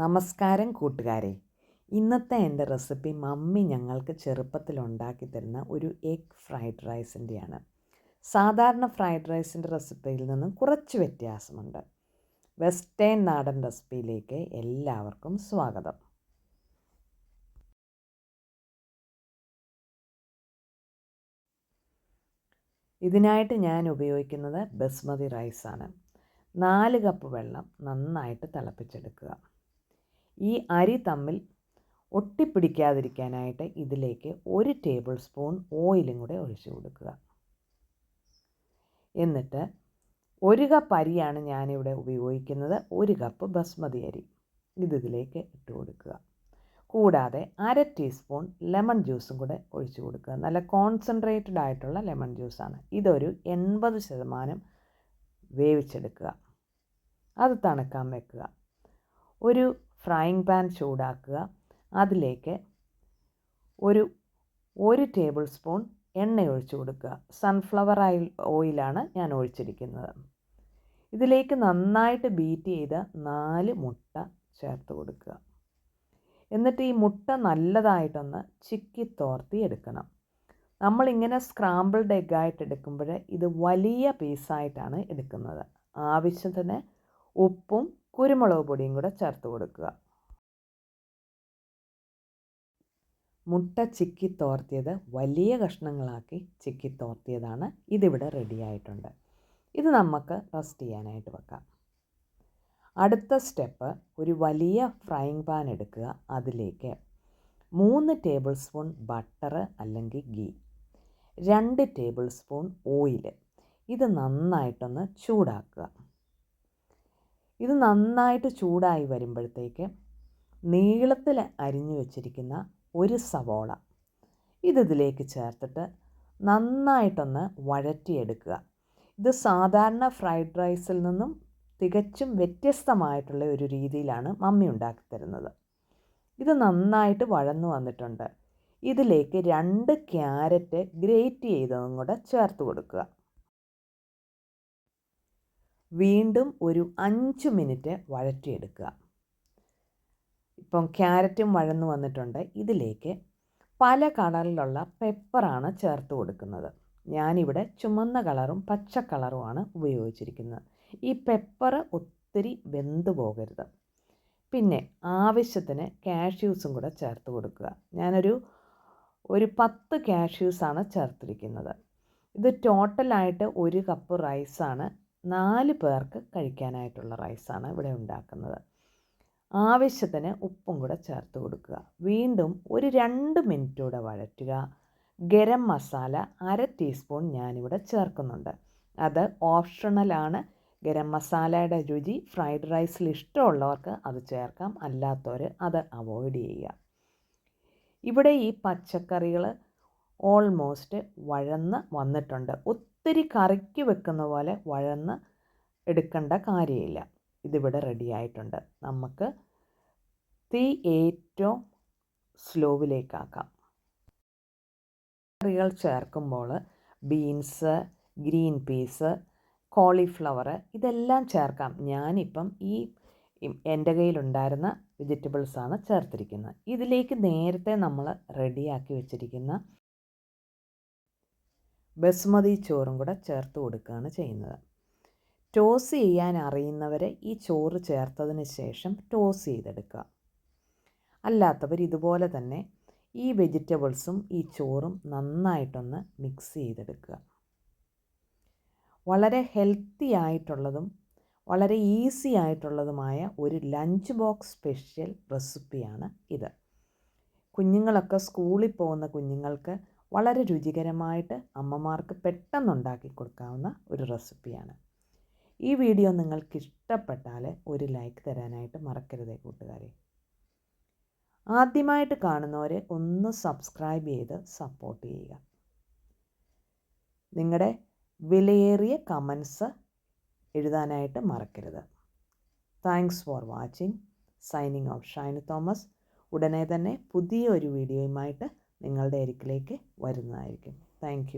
നമസ്കാരം കൂട്ടുകാരെ. ഇന്നത്തെ എന്റെ റെസിപ്പി മമ്മി ഞങ്ങൾക്ക് ചെറുപ്പത്തിൽ ഉണ്ടാക്കി തരുന്ന ഒരു എഗ് ഫ്രൈഡ് റൈസിന്റെയാണ് സാധാരണ ഫ്രൈഡ് റൈസിന്റെ റെസിപ്പിയിൽ നിന്നും കുറച്ച് വ്യത്യാസമുണ്ട്. വെസ്റ്റേൺ നാടൻ റെസിപ്പിയിലേക്ക് എല്ലാവർക്കും സ്വാഗതം. ഇതിനായിട്ട് ഞാൻ ഉപയോഗിക്കുന്നത് ബസ്മതി റൈസാണ് നാല് കപ്പ് വെള്ളം നന്നായിട്ട് തിളപ്പിച്ചെടുക്കുക. ഈ അരി തമ്മിൽ ഒട്ടിപ്പിടിക്കാതിരിക്കാനായിട്ട് ഇതിലേക്ക് ഒരു ടേബിൾ സ്പൂൺ ഓയിലും കൂടെ ഒഴിച്ചു കൊടുക്കുക. എന്നിട്ട് ഒരു കപ്പ് അരിയാണ് ഞാനിവിടെ ഉപയോഗിക്കുന്നത്. ഒരു കപ്പ് ബസ്മതി അരി. ഇതിലേക്ക് ഇട്ട് കൊടുക്കുക. കൂടാതെ അര ടീസ്പൂൺ ലെമൺ ജ്യൂസും കൂടെ ഒഴിച്ചു കൊടുക്കുക. നല്ല കോൺസെൻട്രേറ്റഡ് ആയിട്ടുള്ള ലെമൺ ജ്യൂസാണ് ഇതൊരു എൺപത് ശതമാനം വേവിച്ചെടുക്കുക. അത് തണുക്കാൻ വെക്കുക. ഒരു ഫ്രൈങ് പാൻ ചൂടാക്കുക. അതിലേക്ക് ഒരു ഒരു ടേബിൾ സ്പൂൺ എണ്ണ ഒഴിച്ചു കൊടുക്കുക. സൺഫ്ലവർ ഓയിൽ ഓയിലാണ് ഞാൻ ഒഴിച്ചിരിക്കുന്നത്. ഇതിലേക്ക് നന്നായിട്ട് ബീറ്റ് ചെയ്ത നാല് മുട്ട ചേർത്ത് കൊടുക്കുക. എന്നിട്ട് ഈ മുട്ട നല്ലതായിട്ടൊന്ന് ചിക്കി തോർത്തി എടുക്കണം. നമ്മളിങ്ങനെ സ്ക്രാമ്പിൾഡ് എഗ്ഗായിട്ട് എടുക്കുമ്പോൾ ഇത് വലിയ പീസായിട്ടാണ് എടുക്കുന്നത്. ആവശ്യത്തിന് ഉപ്പും കുരുമുളക് പൊടിയും കൂടെ ചേർത്ത് കൊടുക്കുക. മുട്ട ചിക്കി തോർത്തിയത് വലിയ കഷ്ണങ്ങളാക്കി ചിക്കി തോർത്തിയതാണ് ഇതിവിടെ റെഡി ആയിട്ടുണ്ട്. ഇത് നമുക്ക് റസ്റ്റ് ചെയ്യാനായിട്ട് വെക്കാം. അടുത്ത സ്റ്റെപ്പ് ഒരു വലിയ ഫ്രൈങ് പാൻ എടുക്കുക. അതിലേക്ക് മൂന്ന് ടേബിൾ സ്പൂൺ ബട്ടർ അല്ലെങ്കിൽ ഗീ രണ്ട് ടേബിൾ സ്പൂൺ ഓയിൽ ഇത് നന്നായിട്ടൊന്ന് ചൂടാക്കുക. ഇത് നന്നായിട്ട് ചൂടായി വരുമ്പോഴത്തേക്ക് നീളത്തിൽ അരിഞ്ഞു വെച്ചിരിക്കുന്ന ഒരു സവോള. ഇതിലേക്ക് ചേർത്തിട്ട് നന്നായിട്ടൊന്ന് വഴറ്റിയെടുക്കുക. ഇത് സാധാരണ ഫ്രൈഡ് റൈസിൽ നിന്നും തികച്ചും വ്യത്യസ്തമായിട്ടുള്ള ഒരു രീതിയിലാണ് മമ്മി ഉണ്ടാക്കി തരുന്നത് ഇത് നന്നായിട്ട് വഴന്നു വന്നിട്ടുണ്ട്. ഇതിലേക്ക് രണ്ട് ക്യാരറ്റ് ഗ്രേറ്റ് ചെയ്തതും കൂടെ ചേർത്ത് കൊടുക്കുക. വീണ്ടും ഒരു അഞ്ച് മിനിറ്റ് വഴറ്റിയെടുക്കുക. ഇപ്പം ക്യാരറ്റും വഴന്നു വന്നിട്ടുണ്ട്. ഇതിലേക്ക് പല കളറിലുള്ള പെപ്പറാണ് ചേർത്ത് കൊടുക്കുന്നത്. ഞാനിവിടെ ചുമന്ന കളറും പച്ച കളറുമാണ് ഉപയോഗിച്ചിരിക്കുന്നത്. ഈ പെപ്പർ ഒത്തിരി വെന്തു പോകരുത്. പിന്നെ ആവശ്യത്തിന് കാഷ്യൂസും കൂടെ ചേർത്ത് കൊടുക്കുക. ഞാനൊരു ഒരു പത്ത് കാഷ്യൂസാണ് ചേർത്തിരിക്കുന്നത്. ഇത് ടോട്ടലായിട്ട് ഒരു കപ്പ് റൈസാണ്. നാല് പേർക്ക് കഴിക്കാനായിട്ടുള്ള റൈസാണ് ഇവിടെ ഉണ്ടാക്കുന്നത്. ആവശ്യത്തിന് ഉപ്പും കൂടെ ചേർത്ത് കൊടുക്കുക. വീണ്ടും ഒരു രണ്ട് മിനിറ്റ് കൂടെ വഴറ്റുക. ഗരം മസാല അര ടീസ്പൂൺ ഞാനിവിടെ ചേർക്കുന്നുണ്ട്. അത് ഓപ്ഷണലാണ് ഗരം മസാലയുടെ രുചി ഫ്രൈഡ് റൈസിൽ ഇഷ്ടമുള്ളവർക്ക് അത് ചേർക്കാം. അല്ലാത്തവർ അത് അവോയ്ഡ് ചെയ്യുക. ഇവിടെ ഈ പച്ചക്കറികൾ ഓൾമോസ്റ്റ് വഴന്ന് വന്നിട്ടുണ്ട്. ഒത്തിരി കറിക്ക് വെക്കുന്ന പോലെ വഴന്ന് എടുക്കേണ്ട കാര്യമില്ല. ഇതിവിടെ റെഡി ആയിട്ടുണ്ട്. നമുക്ക് തീ ഏറ്റവും സ്ലോവിലേക്കാക്കാം കറികൾ ചേർക്കുമ്പോൾ ബീൻസ് ഗ്രീൻ പീസ് കോളിഫ്ലവർ ഇതെല്ലാം ചേർക്കാം. ഞാനിപ്പം ഈ എന്റെ കയ്യിലുണ്ടായിരുന്ന വെജിറ്റബിൾസാണ് ചേർത്തിരിക്കുന്നത്. ഇതിലേക്ക് നേരത്തെ നമ്മൾ റെഡിയാക്കി വെച്ചിരിക്കുന്ന ബസ്മതി ചോറും കൂടെ ചേർത്ത് കൊടുക്കുകയാണ് ചെയ്യുന്നത്. ടോസ് ചെയ്യാൻ അറിയുന്നവരെ ഈ ചോറ് ചേർത്തതിന് ശേഷം ടോസ് ചെയ്തെടുക്കുക. അല്ലാത്തവർ ഇതുപോലെ തന്നെ ഈ വെജിറ്റബിൾസും ഈ ചോറും നന്നായിട്ടൊന്ന് മിക്സ് ചെയ്തെടുക്കുക. വളരെ ഹെൽത്തി ആയിട്ടുള്ളതും വളരെ ഈസി ആയിട്ടുള്ളതുമായ ഒരു ലഞ്ച് ബോക്സ് സ്പെഷ്യൽ റെസിപ്പിയാണ് ഇത്. കുഞ്ഞുങ്ങളൊക്കെ സ്കൂളിൽ പോകുന്ന കുഞ്ഞുങ്ങൾക്ക് വളരെ രുചികരമായിട്ട് അമ്മമാർക്ക് പെട്ടെന്നുണ്ടാക്കി കൊടുക്കാവുന്ന ഒരു റെസിപ്പിയാണ്. ഈ വീഡിയോ നിങ്ങൾക്ക് ഇഷ്ടപ്പെട്ടാൽ ഒരു ലൈക്ക് തരാനായിട്ട് മറക്കരുതേ കൂട്ടുകാരെ. ആദ്യമായിട്ട് കാണുന്നവരെ ഒന്ന് സബ്സ്ക്രൈബ് ചെയ്ത് സപ്പോർട്ട് ചെയ്യുക. നിങ്ങളുടെ വിലയേറിയ കമൻസ് എഴുതാനായിട്ട് മറക്കരുത്. Thanks for watching signing off Shiny Thomas ഉടനെ തന്നെ പുതിയൊരു വീഡിയോയുമായിട്ട് നിങ്ങളുടെ അരിക്കിലേക്ക് വരുന്നതായിരിക്കും. താങ്ക്